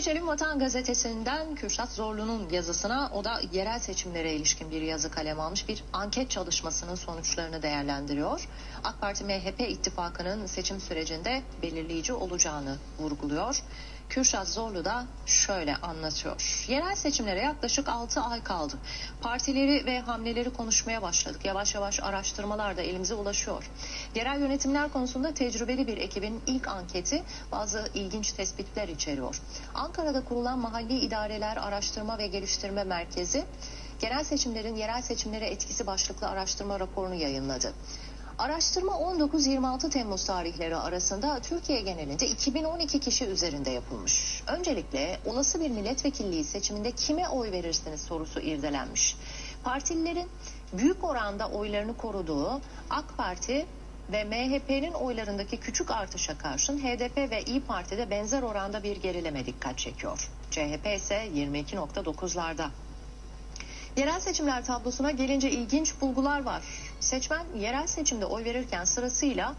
Geçelim Vatan Gazetesi'nden Kürşat Zorlu'nun yazısına. O da yerel seçimlere ilişkin bir yazı kalem almış. Bir anket çalışmasının sonuçlarını değerlendiriyor. AK Parti MHP ittifakının seçim sürecinde belirleyici olacağını vurguluyor. Kürşat Zorlu da şöyle anlatıyor. Yerel seçimlere yaklaşık 6 ay kaldı. Partileri ve hamleleri konuşmaya başladık. Yavaş yavaş araştırmalar da elimize ulaşıyor. Yerel yönetimler konusunda tecrübeli bir ekibin ilk anketi bazı ilginç tespitler içeriyor. Ankara'da kurulan Mahalli İdareler Araştırma ve Geliştirme Merkezi genel seçimlerin yerel seçimlere etkisi başlıklı araştırma raporunu yayınladı. Araştırma 19-26 Temmuz tarihleri arasında Türkiye genelinde 2012 kişi üzerinde yapılmış. Öncelikle olası bir milletvekilliği seçiminde kime oy verirsiniz sorusu irdelenmiş. Partililerin büyük oranda oylarını koruduğu AK Parti ve MHP'nin oylarındaki küçük artışa karşın HDP ve İyi Parti'de benzer oranda bir gerileme dikkat çekiyor. CHP ise 22.9'larda. Yerel seçimler tablosuna gelince ilginç bulgular var. Seçmen yerel seçimde oy verirken sırasıyla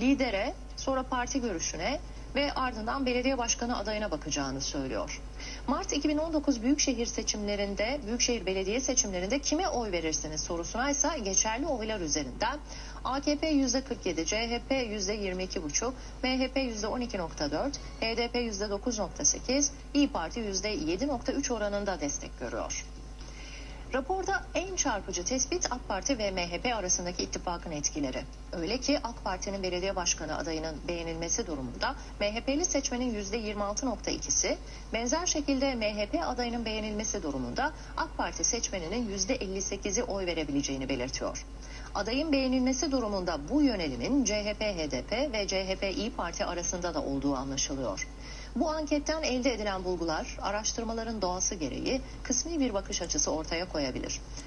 lidere, sonra parti görüşüne ve ardından belediye başkanı adayına bakacağını söylüyor. Mart 2019 büyükşehir seçimlerinde, büyükşehir belediye seçimlerinde kime oy verirsiniz sorusuna ise geçerli oylar üzerinden AKP %47, CHP %22,5, MHP %12,4, HDP %9,8, İyi Parti %7,3 oranında destek görüyor. Raporda en çarpıcı tespit AK Parti ve MHP arasındaki ittifakın etkileri. Öyle ki AK Parti'nin belediye başkanı adayının beğenilmesi durumunda MHP'li seçmenin %26.2'si, benzer şekilde MHP adayının beğenilmesi durumunda AK Parti seçmeninin %58'i oy verebileceğini belirtiyor. Adayın beğenilmesi durumunda bu yönelimin CHP, HDP ve CHP İyi Parti arasında da olduğu anlaşılıyor. Bu anketten elde edilen bulgular araştırmaların doğası gereği kısmi bir bakış açısı ortaya koyabilir.